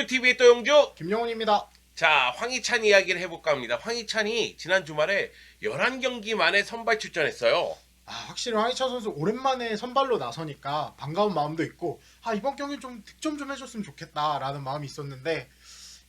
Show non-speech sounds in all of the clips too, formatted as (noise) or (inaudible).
동료TV의 또영주. 김영훈입니다. 자, 황희찬 이야기를 해볼까 합니다. 황희찬이 지난 주말에 11경기 만에 선발 출전했어요. 아, 확실히 황희찬 선수 오랜만에 선발로 나서니까 반가운 마음도 있고 아 이번 경기 좀 득점 좀 해줬으면 좋겠다라는 마음이 있었는데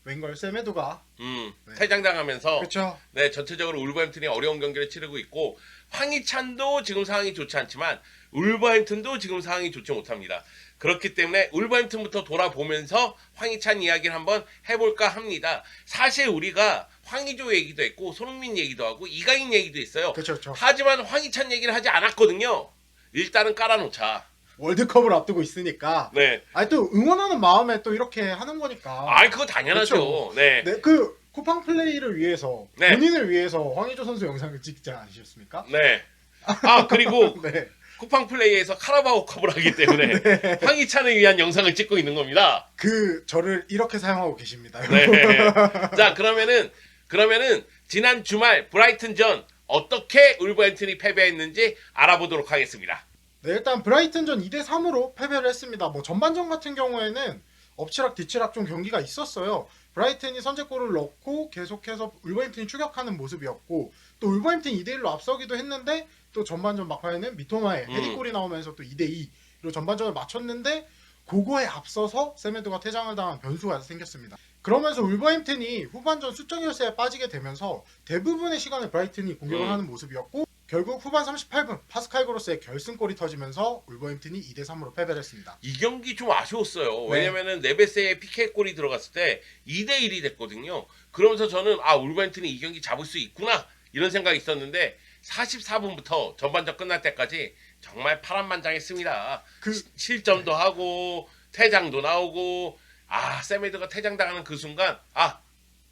웬걸 세메도가 음, 네. 퇴장당하면서 그렇죠. 네, 전체적으로 울버햄튼이 어려운 경기를 치르고 있고 황희찬도 지금 상황이 좋지 않지만 울버햄튼도 지금 상황이 좋지 못합니다. 그렇기 때문에 울버햄튼부터 돌아보면서 황희찬 이야기를 한번 해볼까 합니다. 사실 우리가 황희조 얘기도 했고 손흥민 얘기도 하고 이가인 얘기도 있어요. 그렇죠, 그렇죠. 하지만 황희찬 얘기를 하지 않았거든요. 일단은 깔아놓자. 월드컵을 앞두고 있으니까 네. 아니 또 응원하는 마음에 또 이렇게 하는 거니까. 아, 그거 당연하죠. 그렇죠. 네. 네, 그 쿠팡 플레이를 위해서 네. 본인을 위해서 황희조 선수 영상을 찍지 않으셨습니까? 네. 아, 그리고 (laughs) 네. 쿠팡 플레이에서 카라바오 컵을 하기 때문에 (laughs) 황희찬을 위한 영상을 찍고 있는 겁니다. 그 저를 이렇게 사용하고 계십니다. 네. (laughs) 자, 그러면은 그러면은 지난 주말 브라이튼전 어떻게 울버햄튼이 패배했는지 알아보도록 하겠습니다. 네, 일단 브라이튼전 2대 3으로 패배를 했습니다. 뭐 전반전 같은 경우에는 엎치락 뒤치락 좀 경기가 있었어요. 브라이튼이 선제골을 넣고 계속해서 울버햄튼이 추격하는 모습이었고 또 울버햄튼이 2대 1로 앞서기도 했는데 또 전반전 막판에는 미토마의 음. 헤딩골이 나오면서 또 2대 2로 전반전을 맞췄는데 그거에 앞서서 세메도가 퇴장을 당한 변수가 생겼습니다. 그러면서 울버햄튼이 후반전 수적 열세에 빠지게 되면서 대부분의 시간을 브라이튼이 공격을 음. 하는 모습이었고 결국 후반 38분 파스칼 그로스의 결승골이 터지면서 울버햄튼이 2대 3으로 패배를 했습니다. 이 경기 좀 아쉬웠어요. 네. 왜냐면은 네베스의 PK 골이 들어갔을 때 2대 1이 됐거든요. 그러면서 저는 아 울버햄튼이 이 경기 잡을 수 있구나 이런 생각이 있었는데 44분부터 전반전 끝날 때까지 정말 파란만장했습니다. 그 시- 실점도 하고 퇴장도 나오고 아 세메드가 퇴장당하는 그 순간 아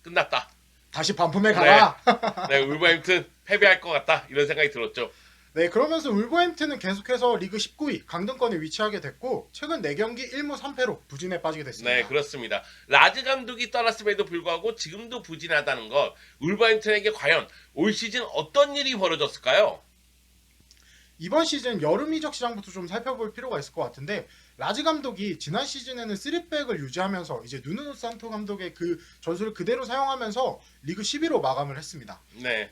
끝났다. 다시 반품에 가라. (laughs) 네 울버햄튼 패배할 것 같다 이런 생각이 들었죠. 네, 그러면서 울버햄튼은 계속해서 리그 19위 강등권에 위치하게 됐고 최근 4경기 1무 3패로 부진에 빠지게 됐습니다. 네 그렇습니다. 라즈 감독이 떠났음에도 불구하고 지금도 부진하다는 것 울버햄튼에게 과연 올 시즌 어떤 일이 벌어졌을까요? 이번 시즌 여름 이적 시장부터 좀 살펴볼 필요가 있을 것 같은데 라지 감독이 지난 시즌에는 3백을 유지하면서 이제 누누 산토 감독의 그 전술을 그대로 사용하면서 리그 10위로 마감을 했습니다. 네.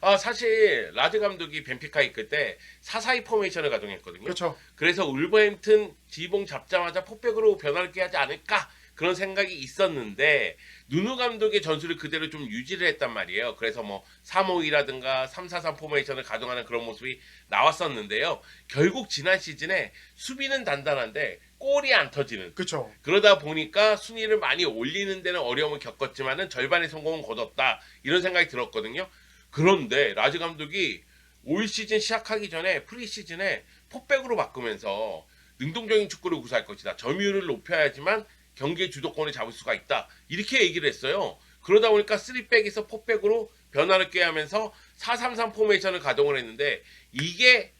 아 사실 라즈 감독이 벤피카 이끌 때4-4-2 포메이션을 가동했거든요. 그렇죠. 그래서 울버햄튼 지봉 잡자마자 포백으로 변화를 꾀하지 않을까 그런 생각이 있었는데 누누 감독의 전술을 그대로 좀 유지를 했단 말이에요. 그래서 뭐 3-5-2라든가 3-4-3 포메이션을 가동하는 그런 모습이 나왔었는데요. 결국 지난 시즌에 수비는 단단한데 골이 안 터지는 그렇죠. 그러다 보니까 순위를 많이 올리는 데는 어려움을 겪었지만은 절반의 성공은 거뒀다 이런 생각이 들었거든요. 그런데 라즈 감독이 올 시즌 시작하기 전에 프리시즌에 포백으로 바꾸면서 능동적인 축구를 구사할 것이다. 점유율을 높여야지만 경기의 주도권을 잡을 수가 있다. 이렇게 얘기를 했어요. 그러다 보니까 3백에서 포백으로 변화를 꾀하면서 4-3-3 포메이션을 가동을 했는데 이게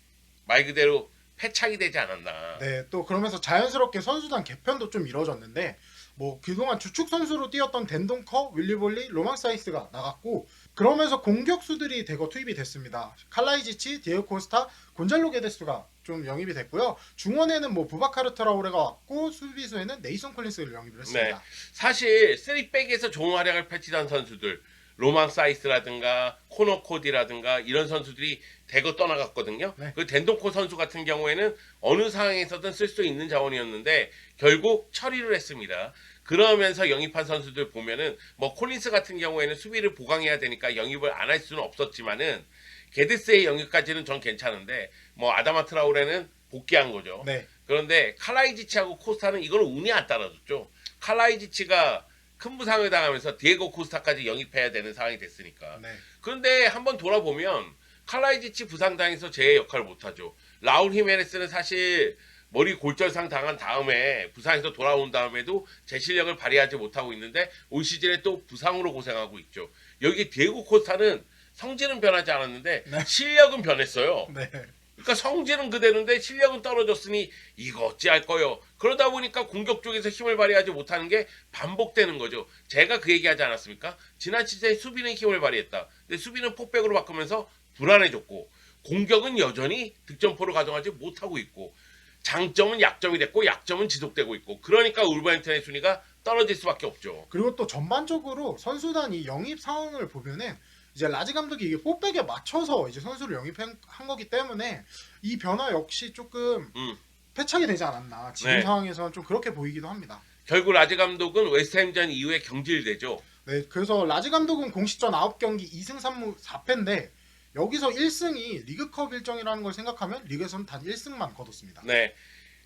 말 그대로 패착이 되지 않았나. 네, 또 그러면서 자연스럽게 선수단 개편도 좀 이루어졌는데 뭐 그동안 주축 선수로 뛰었던 덴동커, 윌리볼리, 로망사이스가 나갔고 그러면서 공격수들이 대거 투입이 됐습니다. 칼라이지치, 디에고 코스타, 곤잘로 게데스가 좀 영입이 됐고요. 중원에는 뭐 부바카르 트라오레가 왔고 수비수에는 네이선 콜린스를 영입을 했습니다. 사실 3백에서 좋은 활약을 펼치던 선수들 로망 사이스라든가 코너 코디라든가 이런 선수들이 대거 떠나갔거든요. 네. 그 덴동코 선수 같은 경우에는 어느 상황에서든 쓸 수 있는 자원이었는데 결국 처리를 했습니다. 그러면서 영입한 선수들 보면은 뭐 콜린스 같은 경우에는 수비를 보강해야 되니까 영입을 안 할 수는 없었지만은 게드스의 영입까지는 전 괜찮은데 뭐 아다마 트라우레는 복귀한 거죠. 네. 그런데 칼라이지치하고 코스타는 이걸 운이 안 따라줬죠. 칼라이지치가 큰 부상을 당하면서 디에고 코스타까지 영입해야 되는 상황이 됐으니까. 네. 그런데 한번 돌아보면 칼라이지치 부상당해서 제 역할을 못하죠. 라울 히메네스는 사실 머리 골절상 당한 다음에 부상에서 돌아온 다음에도 제 실력을 발휘하지 못하고 있는데 올 시즌에 또 부상으로 고생하고 있죠. 여기 디에고 코스타는 성질은 변하지 않았는데 네. 실력은 변했어요. 네. 그러니까 성질은 그대로인데 실력은 떨어졌으니 이거 어찌할 거요. 그러다 보니까 공격 쪽에서 힘을 발휘하지 못하는 게 반복되는 거죠. 제가 그 얘기하지 않았습니까? 지난 시즌에 수비는 힘을 발휘했다. 근데 수비는 폭백으로 바꾸면서 불안해졌고 공격은 여전히 득점포를 가져가지 못하고 있고 장점은 약점이 됐고 약점은 지속되고 있고 그러니까 울버햄튼의 순위가 떨어질 수밖에 없죠. 그리고 또 전반적으로 선수단 이 영입 상황을 보면은 이제 라지 감독이 이게 포백에 맞춰서 이제 선수를 영입한 한 거기 때문에 이 변화 역시 조금 음. 패착이 되지 않았나 지금 네. 상황에서는 좀 그렇게 보이기도 합니다. 결국 라지 감독은 웨스트햄전 이후에 경질되죠. 네, 그래서 라지 감독은 공식전 9경기 2승 3무 4패인데 여기서 1승이 리그컵 일정이라는 걸 생각하면 리그에서는 단 1승만 거뒀습니다. 네.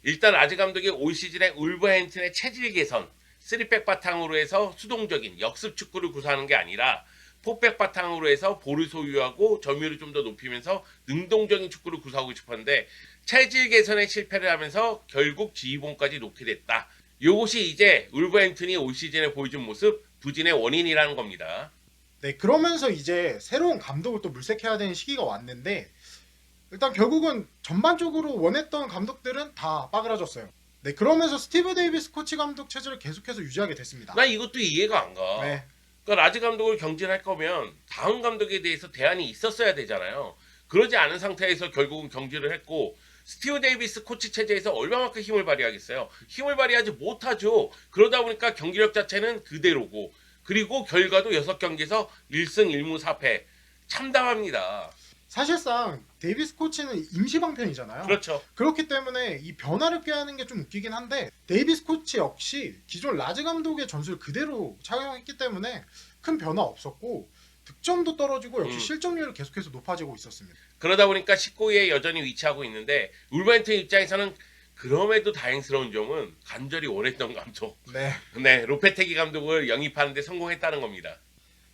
일단 라지 감독이 올 시즌에 울버햄튼의 체질 개선, 3백 바탕으로 해서 수동적인 역습 축구를 구사하는 게 아니라 포백 바탕으로 해서 볼을 소유하고 점유율을 좀 더 높이면서 능동적인 축구를 구사하고 싶었는데 체질 개선에 실패를 하면서 결국 지휘봉까지 놓게 됐다. 이것이 이제 울버햄튼이 올 시즌에 보여준 모습 부진의 원인이라는 겁니다. 네, 그러면서 이제 새로운 감독을 또 물색해야 되는 시기가 왔는데 일단 결국은 전반적으로 원했던 감독들은 다 빠그라졌어요. 네, 그러면서 스티브 데이비스 코치 감독 체제를 계속해서 유지하게 됐습니다. 나 이것도 이해가 안 가. 네, 그러니까 라지 감독을 경질할 거면 다음 감독에 대해서 대안이 있었어야 되잖아요. 그러지 않은 상태에서 결국은 경질을 했고 스티브 데이비스 코치 체제에서 얼마만큼 힘을 발휘하겠어요. 힘을 발휘하지 못하죠. 그러다 보니까 경기력 자체는 그대로고 그리고 결과도 6경기에서 1승 1무 4패 참담합니다. 사실상 데이비스 코치는 임시방편이잖아요. 그렇죠. 그렇기 때문에 이 변화를 꾀하는 게 좀 웃기긴 한데 데이비스 코치 역시 기존 라즈 감독의 전술 그대로 착용했기 때문에 큰 변화 없었고 득점도 떨어지고 역시 음. 실점률이 계속해서 높아지고 있었습니다. 그러다 보니까 19위에 여전히 위치하고 있는데 울버햄튼 입장에서는 그럼에도 다행스러운 점은 간절히 원했던 감독 네. (laughs) 네, 로페테기 감독을 영입하는데 성공했다는 겁니다.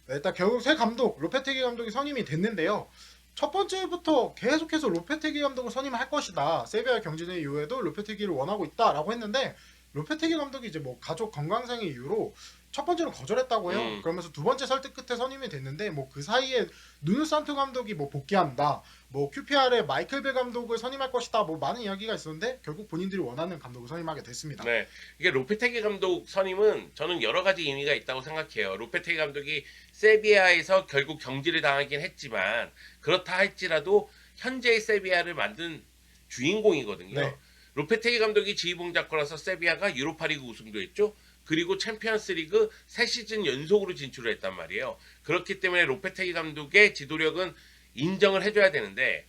네, 일단 결국 새 감독 로페테기 감독이 선임이 됐는데요. 첫 번째부터 계속해서 로페테기 감독을 선임할 것이다. 세비야 경진의 이후에도 로페테기를 원하고 있다라고 했는데 로페테기 감독이 이제 뭐 가족 건강상의 이유로 첫 번째는 거절했다고 해요. 음. 그러면서 두 번째 설득 끝에 선임이 됐는데 뭐 그 사이에 누누 산토 감독이 뭐 복귀한다. 뭐 QPR의 마이클 벨 감독을 선임할 것이다. 뭐 많은 이야기가 있었는데 결국 본인들이 원하는 감독을 선임하게 됐습니다. 네, 이게 로페테기 감독 선임은 저는 여러 가지 의미가 있다고 생각해요. 로페테기 감독이 세비야에서 결국 경질을 당하긴 했지만 그렇다 할지라도 현재의 세비야를 만든 주인공이거든요. 네. 로페테기 감독이 지휘봉 잡고라서 세비야가 유로파리그 우승도 했죠. 그리고 챔피언스리그 세 시즌 연속으로 진출을 했단 말이에요. 그렇기 때문에 로페테기 감독의 지도력은 인정을 해줘야 되는데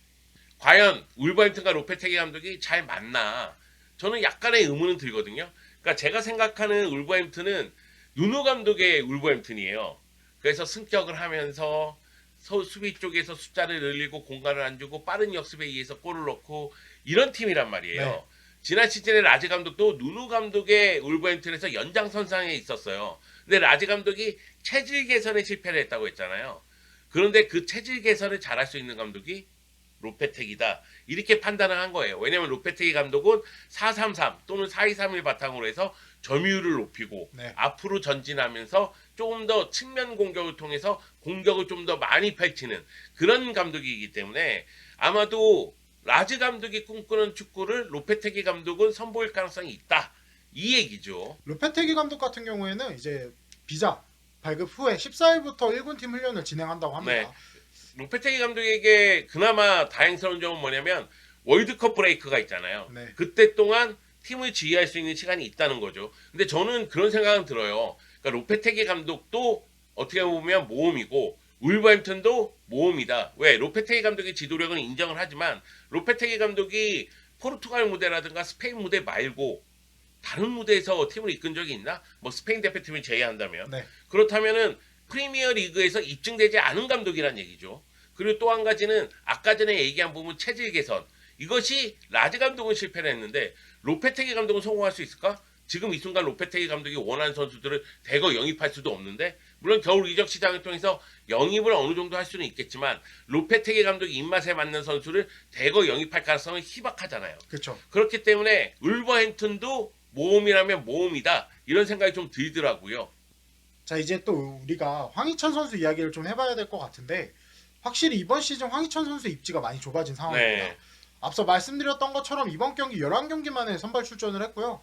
과연 울버햄튼과 로페테기 감독이 잘 맞나? 저는 약간의 의문은 들거든요. 그러니까 제가 생각하는 울버햄튼은 누누 감독의 울버햄튼이에요. 그래서 승격을 하면서 서- 수비 쪽에서 숫자를 늘리고 공간을 안 주고 빠른 역습에 의해서 골을 넣고 이런 팀이란 말이에요. 네. 지난 시즌에 라지 감독도 누누 감독의 울버햄튼에서 연장선상에 있었어요. 근데 라지 감독이 체질 개선에 실패를 했다고 했잖아요. 그런데 그 체질 개선을 잘할 수 있는 감독이 로페텍이다. 이렇게 판단을 한 거예요. 왜냐하면 로페텍이 감독은 433 또는 4231 바탕으로 해서 점유율을 높이고 네. 앞으로 전진하면서 조금 더 측면 공격을 통해서 공격을 좀 더 많이 펼치는 그런 감독이기 때문에 아마도 라즈 감독이 꿈꾸는 축구를 로페테기 감독은 선보일 가능성이 있다. 이 얘기죠. 로페테기 감독 같은 경우에는 이제 비자 발급 후에 14일부터 1군 팀 훈련을 진행한다고 합니다. 네. 로페테기 감독에게 그나마 다행스러운 점은 뭐냐면 월드컵 브레이크가 있잖아요. 네. 그때 동안 팀을 지휘할 수 있는 시간이 있다는 거죠. 근데 저는 그런 생각은 들어요. 그러니까 로페테기 감독도 어떻게 보면 모험이고 울버햄튼도 모험이다. 왜? 로페테기 감독의 지도력은 인정을 하지만 로페테기 감독이 포르투갈 무대라든가 스페인 무대 말고 다른 무대에서 팀을 이끈 적이 있나? 뭐 스페인 대표팀을 제외한다면 네. 그렇다면은 프리미어 리그에서 입증되지 않은 감독이란 얘기죠. 그리고 또 한 가지는 아까 전에 얘기한 부분 체질 개선 이것이 라즈 감독은 실패를 했는데 로페테기 감독은 성공할 수 있을까? 지금 이 순간 로페테기 감독이 원하는 선수들을 대거 영입할 수도 없는데 물론 겨울 이적 시장을 통해서 영입을 어느 정도 할 수는 있겠지만 로페테기 감독이 입맛에 맞는 선수를 대거 영입할 가능성은 희박하잖아요. 그렇죠. 그렇기 때문에 울버햄튼도 모험이라면 모험이다 이런 생각이 좀 들더라고요. 자 이제 또 우리가 황희찬 선수 이야기를 좀 해봐야 될 것 같은데 확실히 이번 시즌 황희찬 선수의 입지가 많이 좁아진 상황입니다. 네. 앞서 말씀드렸던 것처럼 이번 경기 11경기 만에 선발 출전을 했고요.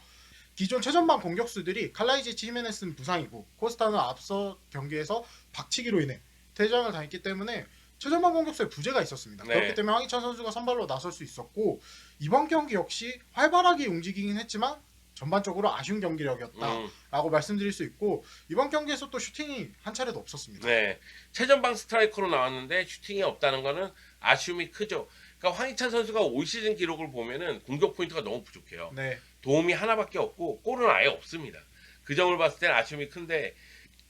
기존 최전방 공격수들이 칼라이지치 히메네스는 부상이고 코스타는 앞서 경기에서 박치기로 인해 퇴장을 당했기 때문에 최전방 공격수에 부재가 있었습니다. 네. 그렇기 때문에 황희찬 선수가 선발로 나설 수 있었고 이번 경기 역시 활발하게 움직이긴 했지만 전반적으로 아쉬운 경기력이었다라고 음, 말씀드릴 수 있고 이번 경기에서 또 슈팅이 한 차례도 없었습니다. 네. 최전방 스트라이커로 나왔는데 슈팅이 없다는 거는 아쉬움이 크죠. 그러니까 황희찬 선수가 올 시즌 기록을 보면은 공격 포인트가 너무 부족해요. 네, 도움이 하나밖에 없고 골은 아예 없습니다. 그 점을 봤을 때는 아쉬움이 큰데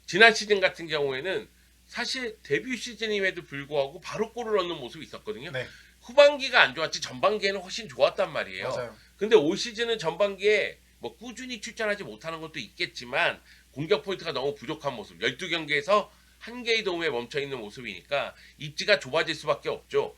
지난 시즌 같은 경우에는 사실 데뷔 시즌임에도 불구하고 바로 골을 넣는 모습이 있었거든요. 네, 후반기가 안 좋았지 전반기에는 훨씬 좋았단 말이에요. 맞아요. 근데 올 시즌은 전반기에 뭐 꾸준히 출전하지 못하는 것도 있겠지만 공격 포인트가 너무 부족한 모습. 12경기에서 한 개의 도움에 멈춰 있는 모습이니까 입지가 좁아질 수밖에 없죠.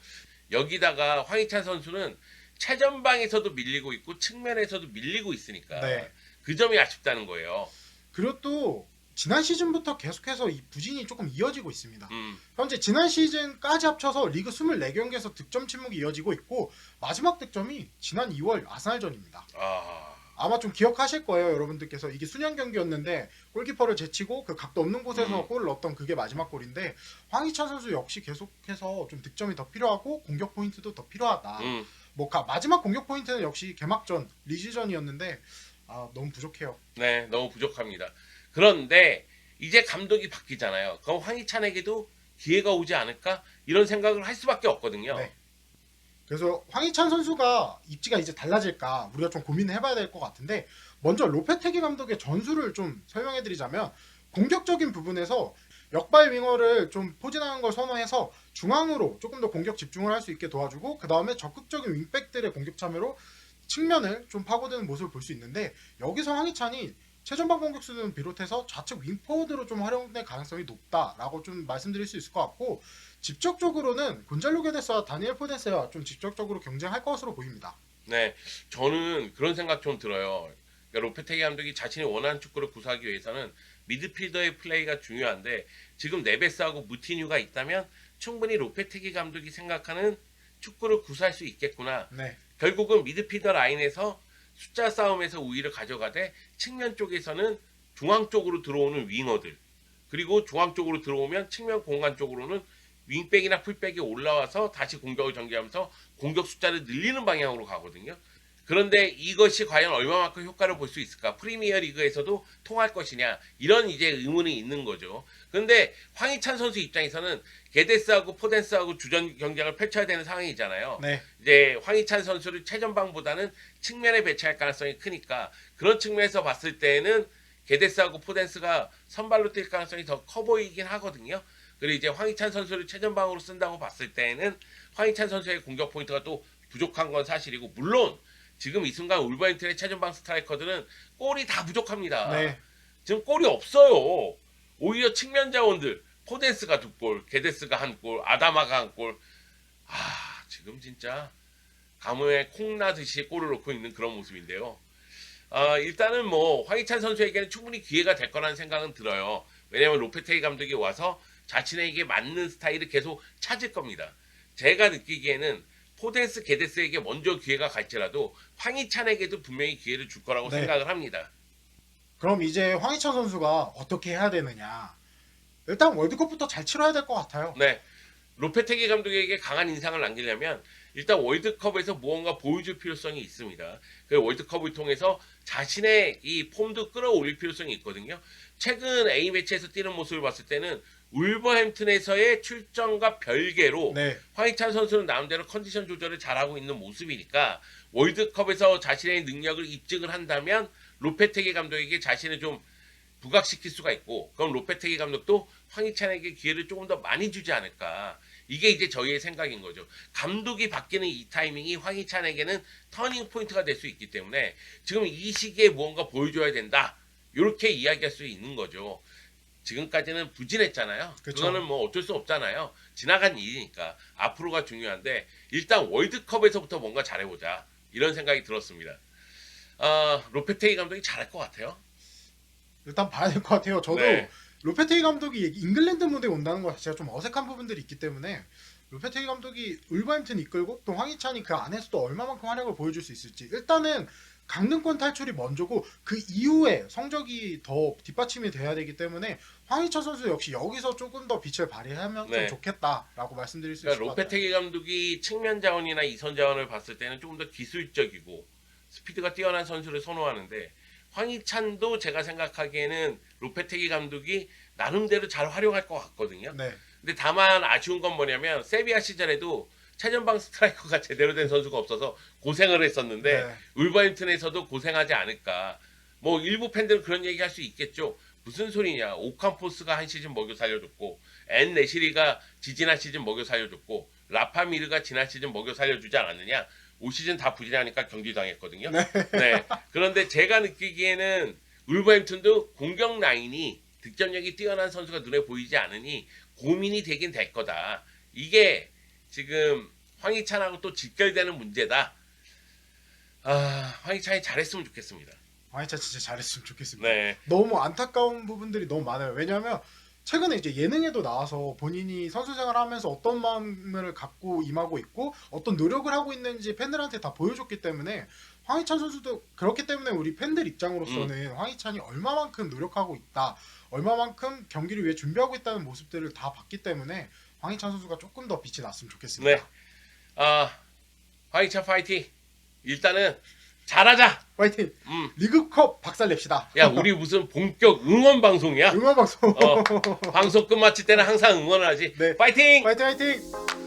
여기다가 황희찬 선수는 최전방에서도 밀리고 있고 측면에서도 밀리고 있으니까 네. 그 점이 아쉽다는 거예요. 그리고 또 지난 시즌부터 계속해서 이 부진이 조금 이어지고 있습니다. 음, 현재 지난 시즌까지 합쳐서 리그 24경기에서 득점 침묵이 이어지고 있고 마지막 득점이 지난 2월 아스날전입니다. 아, 아마 좀 기억하실 거예요, 여러분들께서 이게 수년 경기였는데 골키퍼를 제치고 그 각도 없는 곳에서 음. 골을 넣었던 그게 마지막 골인데 황희찬 선수 역시 계속해서 좀 득점이 더 필요하고 공격 포인트도 더 필요하다. 음, 뭐 가- 마지막 공격 포인트는 역시 개막전 리즈전이었는데 아, 너무 부족해요. 네, 너무 부족합니다. 그런데 이제 감독이 바뀌잖아요. 그럼 황희찬에게도 기회가 오지 않을까 이런 생각을 할 수밖에 없거든요. 네. 그래서 황희찬 선수가 입지가 이제 달라질까 우리가 좀 고민을 해봐야 될 것 같은데 먼저 로페테기 감독의 전술을 좀 설명해드리자면 공격적인 부분에서 역발 윙어를 좀 포진하는 걸 선호해서 중앙으로 조금 더 공격 집중을 할 수 있게 도와주고 그 다음에 적극적인 윙백들의 공격 참여로 측면을 좀 파고드는 모습을 볼 수 있는데 여기서 황희찬이 최전방 공격수는 비롯해서 좌측 윙포워드로 좀 활용될 가능성이 높다라고 좀 말씀드릴 수 있을 것 같고 직접적으로는 곤잘로 게데스와 다니엘 포데스와 좀 직접적으로 경쟁할 것으로 보입니다. 네, 저는 그런 생각 좀 들어요. 그러니까 로페테기 감독이 자신이 원하는 축구를 구사하기 위해서는 미드필더의 플레이가 중요한데 지금 네베스하고 무티뉴가 있다면 충분히 로페테기 감독이 생각하는 축구를 구사할 수 있겠구나. 네, 결국은 미드필더 라인에서 숫자 싸움에서 우위를 가져가되 측면 쪽에서는 중앙 쪽으로 들어오는 윙어들 그리고 중앙 쪽으로 들어오면 측면 공간 쪽으로는 윙백이나 풀백이 올라와서 다시 공격을 전개하면서 공격 숫자를 늘리는 방향으로 가거든요. 그런데 이것이 과연 얼마만큼 효과를 볼 수 있을까? 프리미어 리그에서도 통할 것이냐? 이런 이제 의문이 있는 거죠. 그런데 황희찬 선수 입장에서는 게데스하고 포덴스하고 주전 경쟁을 펼쳐야 되는 상황이잖아요. 네, 이제 황희찬 선수를 최전방보다는 측면에 배치할 가능성이 크니까 그런 측면에서 봤을 때는 게데스하고 포덴스가 선발로 뛸 가능성이 더 커 보이긴 하거든요. 그리고 이제 황희찬 선수를 최전방으로 쓴다고 봤을 때는 황희찬 선수의 공격 포인트가 또 부족한 건 사실이고 물론 지금 이 순간 울버햄튼의 최전방 스트라이커들은 골이 다 부족합니다. 네, 지금 골이 없어요. 오히려 측면 자원들 포덴스가 두 골, 게데스가 한 골, 아다마가 한 골. 아 지금 진짜 가뭄에 콩 나듯이 골을 넣고 있는 그런 모습인데요. 아 일단은 뭐 황희찬 선수에게는 충분히 기회가 될 거라는 생각은 들어요. 왜냐하면 로페테이 감독이 와서 자신에게 맞는 스타일을 계속 찾을 겁니다. 제가 느끼기에는 포덴스, 게데스에게 먼저 기회가 갈지라도 황희찬에게도 분명히 기회를 줄 거라고 네. 생각을 합니다. 그럼 이제 황희찬 선수가 어떻게 해야 되느냐? 일단 월드컵부터 잘 치러야 될 것 같아요. 네. 로페테기 감독에게 강한 인상을 남기려면 일단 월드컵에서 무언가 보여줄 필요성이 있습니다. 그 월드컵을 통해서 자신의 이 폼도 끌어올릴 필요성이 있거든요. 최근 A 매치에서 뛰는 모습을 봤을 때는 울버햄튼에서의 출전과 별개로 네, 황희찬 선수는 나름대로 컨디션 조절을 잘하고 있는 모습이니까 월드컵에서 자신의 능력을 입증을 한다면 로페테기 감독에게 자신을 좀 부각시킬 수가 있고 그럼 로페테기 감독도 황희찬에게 기회를 조금 더 많이 주지 않을까. 이게 이제 저희의 생각인 거죠. 감독이 바뀌는 이 타이밍이 황희찬에게는 터닝 포인트가 될 수 있기 때문에 지금 이 시기에 무언가 보여줘야 된다. 이렇게 이야기할 수 있는 거죠 지금까지는 부진했잖아요 그쵸. 그거는 뭐 어쩔 수 없잖아요 지나간 일이니까 앞으로가 중요한데 일단 월드컵에서부터 뭔가 잘해보자 이런 생각이 들었습니다 아 로페테기 감독이 잘할 것 같아요 일단 봐야 될 것 같아요. 저도 네. 로페테기 감독이 잉글랜드 무대에 온다는 것 자체가 좀 어색한 부분들이 있기 때문에 로페테기 감독이 울버햄튼 이끌고 또 황희찬이 그 안에서도 얼마만큼 활약을 보여줄 수 있을지 일단은 강등권 탈출이 먼저고 그 이후에 성적이 더 뒷받침이 돼야 되기 때문에 황희찬 선수 역시 여기서 조금 더 빛을 발휘하면 네. 좀 좋겠다라고 말씀드릴 수 그러니까 있을 것 같아요. 로페테기 감독이 측면 자원이나 이선 자원을 봤을 때는 조금 더 기술적이고 스피드가 뛰어난 선수를 선호하는데 황희찬도 제가 생각하기에는 로페테기 감독이 나름대로 잘 활용할 것 같거든요. 네. 근데 다만 아쉬운 건 뭐냐면 세비야 시절에도 최전방 스트라이커가 (laughs) 제대로 된 선수가 없어서 고생을 했었는데 네. 울버햄튼에서도 고생하지 않을까. 뭐 일부 팬들은 그런 얘기 할 수 있겠죠. 무슨 소리냐. 오캄포스가 한 시즌 먹여 살려줬고 앤 네시리가 지지난 시즌 먹여 살려줬고 라파미르가 지난 시즌 먹여 살려주지 않았느냐. 올 시즌 다 부진하니까 경기 당했거든요. 네. 그런데 제가 느끼기에는 울버햄튼도 공격 라인이 득점력이 뛰어난 선수가 눈에 보이지 않으니 고민이 되긴 될 거다. 이게 지금 황희찬하고 또 직결되는 문제다. 아, 황희찬이 잘했으면 좋겠습니다. 황희찬 진짜 잘했으면 좋겠습니다. 네. 너무 안타까운 부분들이 너무 많아요. 왜냐하면 최근에 이제 예능에도 나와서 본인이 선수 생활하면서 어떤 마음을 갖고 임하고 있고 어떤 노력을 하고 있는지 팬들한테 다 보여줬기 때문에 황희찬 선수도 그렇기 때문에 우리 팬들 입장으로서는 음. 황희찬이 얼마만큼 노력하고 있다, 얼마만큼 경기를 위해 준비하고 있다는 모습들을 다 봤기 때문에 황희찬 선수가 조금 더 빛이 났으면 좋겠습니다. 네. 아, 황희찬 파이팅. 일단은 잘하자. 화이팅! 음. 리그컵 박살냅시다. 야, 우리 무슨 본격 응원 방송이야? (laughs) 응원 방송. 어, 방송 끝마칠 때는 항상 응원을 하지. 네. 파이팅! 화이팅 화이팅!